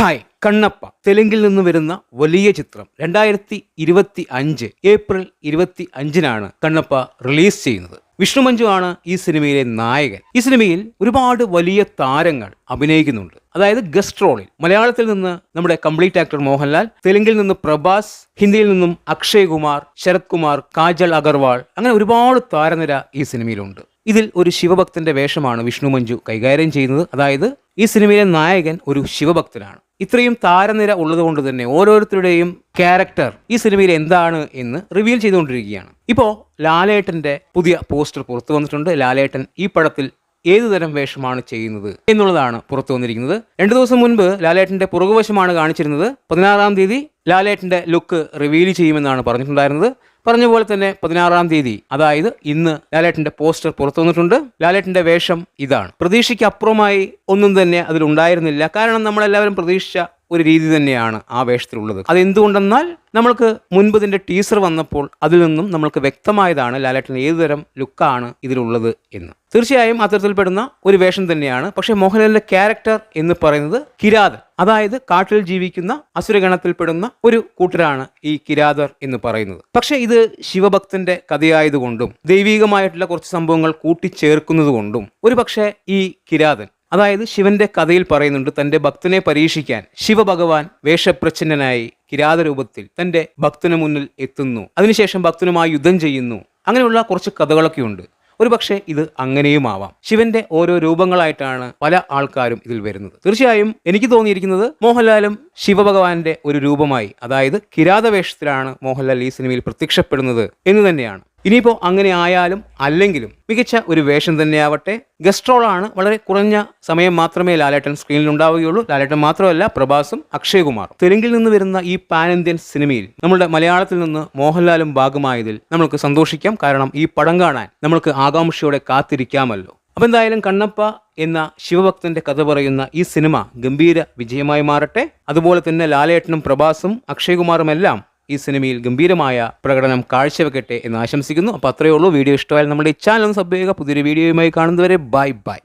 Hi Kannappa. തെലുങ്കിൽ നിന്ന് വരുന്ന വലിയ ചിത്രം രണ്ടായിരത്തി ഇരുപത്തി അഞ്ച് ഏപ്രിൽ ഇരുപത്തി അഞ്ചിനാണ് കണ്ണപ്പ റിലീസ് ചെയ്യുന്നത്. വിഷ്ണു മഞ്ജു ആണ് ഈ സിനിമയിലെ നായകൻ. ഈ സിനിമയിൽ ഒരുപാട് വലിയ താരങ്ങൾ അഭിനയിക്കുന്നുണ്ട്. അതായത് ഗസ്റ്റ് റോളിൽ മലയാളത്തിൽ നിന്ന് നമ്മുടെ കംപ്ലീറ്റ് ആക്ടർ മോഹൻലാൽ തെലുങ്കിൽ നിന്ന് പ്രഭാസ് ഹിന്ദിയിൽ നിന്നും അക്ഷയ് കുമാർ ശരത് കുമാർ കാജൽ അഗർവാൾ അങ്ങനെ ഒരുപാട് താരനിര ഈ സിനിമയിലുണ്ട്. ഇതിൽ ഒരു ശിവഭക്തന്റെ വേഷമാണ് വിഷ്ണു മഞ്ജു കൈകാര്യം ചെയ്യുന്നത്. അതായത് ഈ സിനിമയിലെ നായകൻ ഒരു ശിവഭക്തനാണ്. ഇത്രയും താരനിര ഉള്ളതുകൊണ്ട് തന്നെ ഓരോരുത്തരുടെയും ക്യാരക്ടർ ഈ സിനിമയിൽ എന്താണ് എന്ന് റിവീൽ ചെയ്തുകൊണ്ടിരിക്കുകയാണ്. ഇപ്പോൾ ലാലേട്ടന്റെ പുതിയ പോസ്റ്റർ പുറത്തു വന്നിട്ടുണ്ട്. ലാലേട്ടൻ ഈ പടത്തിൽ ഏതു തരം വേഷമാണ് ചെയ്യുന്നത് എന്നുള്ളതാണ് പുറത്തു വന്നിരിക്കുന്നത്. രണ്ടു ദിവസം മുൻപ് ലാലേട്ടന്റെ പുറകുവശമാണ് കാണിച്ചിരുന്നത്. പതിനാറാം തീയതി ലാലേട്ടന്റെ ലുക്ക് റിവീൽ ചെയ്യുമെന്നാണ് പറഞ്ഞിട്ടുണ്ടായിരുന്നത്. പറഞ്ഞ പോലെ തന്നെ പതിനാറാം തീയതി അതായത് ഇന്ന് ലാലേട്ടന്റെ പോസ്റ്റർ പുറത്തു വന്നിട്ടുണ്ട്. ലാലേട്ടന്റെ വേഷം ഇതാണ്. പ്രതീക്ഷയ്ക്ക് അപ്പുറമായി ഒന്നും തന്നെ അതിലുണ്ടായിരുന്നില്ല കാരണം നമ്മളെല്ലാവരും പ്രതീക്ഷിച്ച ഒരു രീതി തന്നെയാണ് ആ വേഷത്തിലുള്ളത് അതെന്തുകൊണ്ടെന്നാൽ നമ്മൾക്ക് മുൻപ് ഇതിന്റെ ടീസർ വന്നപ്പോൾ അതിൽ നിന്നും നമ്മൾക്ക് വ്യക്തമായതാണ് ലാലേട്ടൻ ഏതുതരം ലുക്കാണ് ഇതിലുള്ളത് എന്ന്. തീർച്ചയായും അത്തരത്തിൽപ്പെടുന്ന ഒരു വേഷം തന്നെയാണ്. പക്ഷേ മോഹൻലാലിന്റെ ക്യാരക്ടർ എന്ന് പറയുന്നത് കിരാതൻ. അതായത് കാട്ടിൽ ജീവിക്കുന്ന അസുരഗണത്തിൽപ്പെടുന്ന ഒരു കൂട്ടരാണ് ഈ കിരാതർ എന്ന് പറയുന്നത്. പക്ഷേ ഇത് ശിവഭക്തന്റെ കഥയായതുകൊണ്ടും ദൈവീകമായിട്ടുള്ള കുറച്ച് സംഭവങ്ങൾ കൂട്ടിച്ചേർക്കുന്നതുകൊണ്ടും ഒരു പക്ഷേ ഈ കിരാതൻ അതായത് ശിവന്റെ കഥയിൽ പറയുന്നുണ്ട് തന്റെ ഭക്തനെ പരീക്ഷിക്കാൻ ശിവഭഗവാൻ വേഷപ്രച്ഛന്നനായി കിരാതരൂപത്തിൽ തന്റെ ഭക്തന് മുന്നിൽ എത്തുന്നു. അതിനുശേഷം ഭക്തനുമായി യുദ്ധം ചെയ്യുന്നു. അങ്ങനെയുള്ള കുറച്ച് കഥകളൊക്കെ ഉണ്ട് ഒരുപക്ഷെ ഇത് അങ്ങനെയും ആവാം ശിവന്റെ ഓരോ രൂപങ്ങളായിട്ടാണ് പല ആൾക്കാരും ഇതിൽ വരുന്നത്. തീർച്ചയായും എനിക്ക് തോന്നിയിരിക്കുന്നത് മോഹൻലാലും ശിവഭഗവാന്റെ ഒരു രൂപമായി അതായത് കിരാതവേഷത്തിലാണ് മോഹൻലാൽ ഈ സിനിമയിൽ പ്രത്യക്ഷപ്പെടുന്നത് എന്ന് തന്നെയാണ്. ഇനിയിപ്പോൾ അങ്ങനെ ആയാലും അല്ലെങ്കിലും മികച്ച ഒരു വേഷം തന്നെയാവട്ടെ. ഗസ്ട്രോളാണ് വളരെ കുറഞ്ഞ സമയം മാത്രമേ ലാലേട്ടൻ സ്ക്രീനിൽ ഉണ്ടാവുകയുള്ളൂ. ലാലേട്ടൻ മാത്രമല്ല പ്രഭാസും അക്ഷയ് കുമാറും തെലുങ്കിൽ നിന്ന് വരുന്ന ഈ പാൻ ഇന്ത്യൻ സിനിമയിൽ നമ്മുടെ മലയാളത്തിൽ നിന്ന് മോഹൻലാലും ഭാഗമായതിൽ നമ്മൾക്ക് സന്തോഷിക്കാം. കാരണം ഈ പടം കാണാൻ നമ്മൾക്ക് ആകാംക്ഷയോടെ കാത്തിരിക്കാമല്ലോ. അപ്പം എന്തായാലും കണ്ണപ്പ എന്ന ശിവഭക്തന്റെ കഥ പറയുന്ന ഈ സിനിമ ഗംഭീര വിജയമായി മാറട്ടെ. അതുപോലെ തന്നെ ലാലേട്ടനും പ്രഭാസും അക്ഷയകുമാറും എല്ലാം ഈ സിനിമയിൽ ഗംഭീരമായ പ്രകടനം കാഴ്ചവെക്കട്ടെ എന്ന് ആശംസിക്കുന്നു. അപ്പോൾ അത്രയേ ഉള്ളൂ. വീഡിയോ ഇഷ്ടമായാലും നമ്മുടെ ചാനൽ ഒന്ന് സബ് ചെയ്യുക. പുതിയൊരു വീഡിയോയുമായി കാണുന്നവരെ ബൈ ബൈ.